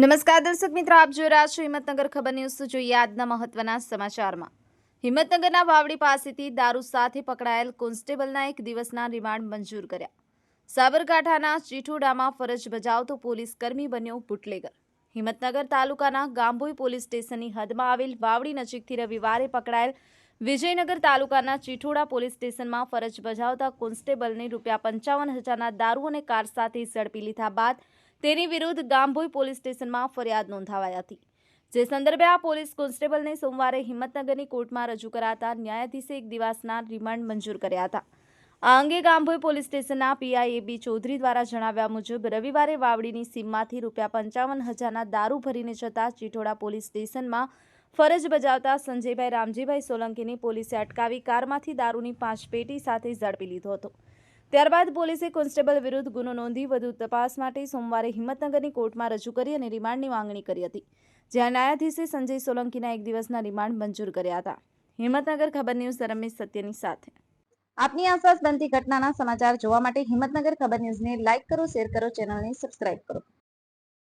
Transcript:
નમસ્કાર દર્શક મિત્રો, આપ જોઈ રહ્યા છો હિંમતનગર ખબર ન્યૂઝ. જોઈએ આજના મહત્વના સમાચારમાં. હિંમતનગરના વાવડી પાસેથી દારૂ સાથે પકડાયેલ કોન્સ્ટેબલના એક દિવસના રિમાન્ડ મંજૂર કર્યા. સાબરકાંઠાના ચીઠોડામાં ફરજ બજાવતો પોલીસ કર્મી બન્યો બુટલેગર. હિંમતનગર તાલુકાના ગાંભોઈ પોલીસ સ્ટેશનની હદમાં આવેલ વાવડી નજીકથી રવિવારે પકડાયેલ વિજયનગર તાલુકાના ચીઠોડા પોલીસ સ્ટેશનમાં ફરજ બજાવતા કોન્સ્ટેબલને રૂપિયા પંચાવન હજારના દારૂ અને કાર સાથે ઝડપી લીધા બાદ તેની વિરુદ્ધ ગામભોઈ પોલીસ સ્ટેશનમાં ફરિયાદ નોંધાવાઈ હતી જે સંદર્ભે આ પોલીસ કોન્સ્ટેબલને સોમવારે હિંમતનગરની કોર્ટમાં રજૂ કરાતા ન્યાયાધીશે એક દિવસના રિમાન્ડ મંજૂર કર્યા હતા. આ અંગે ગામભોઈ પોલીસ સ્ટેશનના પીઆઈ એ બી ચૌધરી દ્વારા જણાવ્યા મુજબ, રવિવારે વાવડીની સીમમાંથી રૂપિયા પંચાવન હજારના દારૂ ભરીને જતા ચીઠોડા પોલીસ સ્ટેશનમાં ફરજ બજાવતા સંજયભાઈ, રામજીભાઈ સોલંકીની પોલીસે અટકાવી કારમાંથી દારૂની પાંચ પેટી સાથે ઝડપી લીધો હતો. ત્યારબાદ પોલીસે કોન્સ્ટેબલ વિરુદ્ધ ગુનો નોંધી વધુ તપાસ માટે સોમવારે હિંમતનગરની કોર્ટમાં રજૂ કરી અને રિમાન્ડની માંગણી કરી હતી, જ્યાં ન્યાયાધીશે સંજય સોલંકીના એક દિવસના રિમાન્ડ મંજૂર કર્યા હતા. હિંમતનગર ખબર ન્યૂઝ રમેશ સત્યની સાથે. આપની આસપાસ બનતી ઘટનાના સમાચાર જોવા માટે હિંમતનગર ખબર ન્યૂઝને લાઇક કરો, શેર કરો, ચેનલને સબસ્ક્રાઇબ કરો.